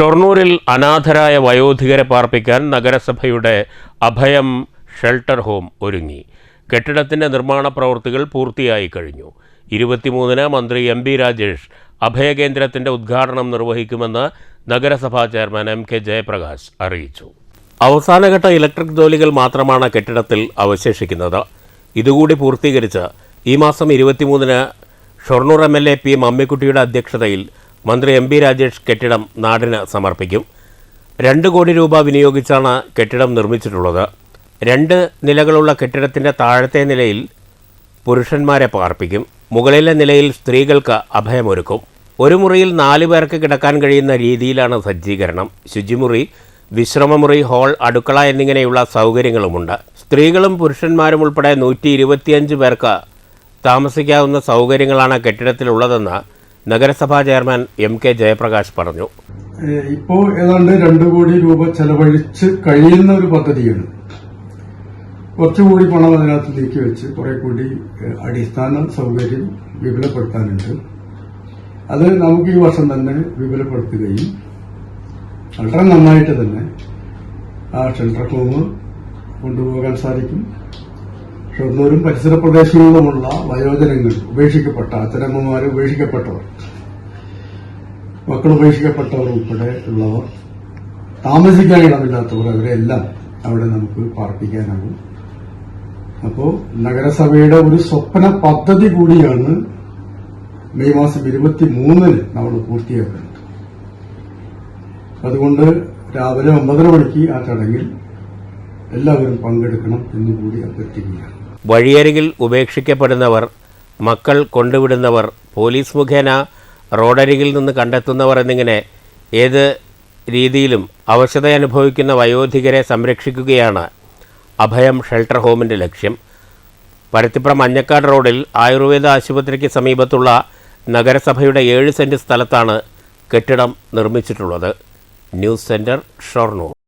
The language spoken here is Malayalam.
ഷൊർണൂരിൽ അനാഥരായ വയോധികരെ പാർപ്പിക്കാൻ നഗരസഭയുടെ അഭയം ഷെൽട്ടർ ഹോം ഒരുങ്ങി. കെട്ടിടത്തിന്റെ നിർമ്മാണ പ്രവൃത്തികൾ പൂർത്തിയായി കഴിഞ്ഞു. ഇരുപത്തിമൂന്നിന് മന്ത്രി എം ബി രാജേഷ് അഭയകേന്ദ്രത്തിന്റെ ഉദ്ഘാടനം നിർവഹിക്കുമെന്ന് നഗരസഭാ ചെയർമാൻ എം കെ ജയപ്രകാശ് അറിയിച്ചു. അവസാനഘട്ട ഇലക്ട്രിക് ജോലികൾ മാത്രമാണ് കെട്ടിടത്തിൽ അവശേഷിക്കുന്നത്. ഇതുകൂടി പൂർത്തീകരിച്ച് ഈ മാസം ഇരുപത്തിമൂന്നിന് Shoranur M L A P മമ്മിക്കുട്ടിയുടെ അധ്യക്ഷതയിൽ മന്ത്രി എം ബി രാജേഷ് കെട്ടിടം നാടിന് സമർപ്പിക്കും. രണ്ട് കോടി രൂപ വിനിയോഗിച്ചാണ് കെട്ടിടം നിർമ്മിച്ചിട്ടുള്ളത്. രണ്ട് നിലകളുള്ള കെട്ടിടത്തിന്റെ താഴത്തെ നിലയിൽ പുരുഷന്മാരെ പാർപ്പിക്കും. മുകളിലെ നിലയിൽ സ്ത്രീകൾക്ക് അഭയമൊരുക്കും. ഒരു മുറിയിൽ നാല് പേർക്ക് കിടക്കാൻ കഴിയുന്ന രീതിയിലാണ് സജ്ജീകരണം. ശുചിമുറി വിശ്രമമുറി ഹാൾ അടുക്കള എന്നിങ്ങനെയുള്ള സൗകര്യങ്ങളുമുണ്ട്. സ്ത്രീകളും പുരുഷന്മാരും ഉൾപ്പെടെ നൂറ്റി ഇരുപത്തിയഞ്ച് പേർക്ക് താമസിക്കാവുന്ന സൗകര്യങ്ങളാണ് കെട്ടിടത്തിലുള്ളതെന്ന് നഗരസഭാ ചെയർമാൻ എം കെ ജയപ്രകാശ് പറഞ്ഞു. ഇപ്പോൾ ഇപ്പോ ഏതാണ്ട് രണ്ടു കോടി രൂപ ചെലവഴിച്ച് കഴിയുന്ന ഒരു പദ്ധതിയാണ്. കുറച്ചുകൂടി പണം അതിനകത്ത് നീക്കി വെച്ച് കുറെ കൂടി അടിസ്ഥാന സൗകര്യം വിപുലപ്പെടുത്താനുണ്ട്. അത് നമുക്ക് ഈ വർഷം തന്നെ വിപുലപ്പെടുത്തുകയും വളരെ നന്നായിട്ട് തന്നെ ആ ഷെൽട്ടർ ഹോം കൊണ്ടുപോകാൻ സാധിക്കും. ഷൊർണൂരും പരിസര പ്രദേശങ്ങളിലുമുള്ള വയോജനങ്ങൾ ഉപേക്ഷിക്കപ്പെട്ട അച്ഛനമ്മമാർ ഉപേക്ഷിക്കപ്പെട്ടവർ മക്കൾ ഉപേക്ഷിക്കപ്പെട്ടവർ ഉൾപ്പെടെ ഉള്ളവർ താമസിക്കാൻ ഇടമില്ലാത്തവർ അവരെല്ലാം അവിടെ നമുക്ക് പാർപ്പിക്കാനാകും. അപ്പോ നഗരസഭയുടെ ഒരു സ്വപ്ന പദ്ധതി കൂടിയാണ് മെയ് മാസം ഇരുപത്തി മൂന്നിന് നമ്മൾ പൂർത്തിയാക്കുന്നത് അതുകൊണ്ട് രാവിലെ ഒമ്പതര മണിക്ക് ആ ചടങ്ങിൽ എല്ലാവരും പങ്കെടുക്കണം എന്നുകൂടി അഭ്യർത്ഥിക്കുകയാണ്. വഴിയരികിൽ ഉപേക്ഷിക്കപ്പെടുന്നവർ മക്കൾ കൊണ്ടുവിടുന്നവർ പോലീസ് മുഖേന റോഡരികിൽ നിന്ന് കണ്ടെത്തുന്നവർ എന്നിങ്ങനെ ഏത് രീതിയിലും അവശത അനുഭവിക്കുന്ന വയോധികരെ സംരക്ഷിക്കുകയാണ് അഭയം ഷെൽട്ടർ ഹോമിന്റെ ലക്ഷ്യം. പരത്തിപ്പുറം മഞ്ഞക്കാട് റോഡിൽ ആയുർവേദ ആശുപത്രിക്ക് സമീപത്തുള്ള നഗരസഭയുടെ ഏഴ് സെന്റ് സ്ഥലത്താണ് കെട്ടിടം നിർമ്മിച്ചിട്ടുള്ളത്. News centre Shoranur.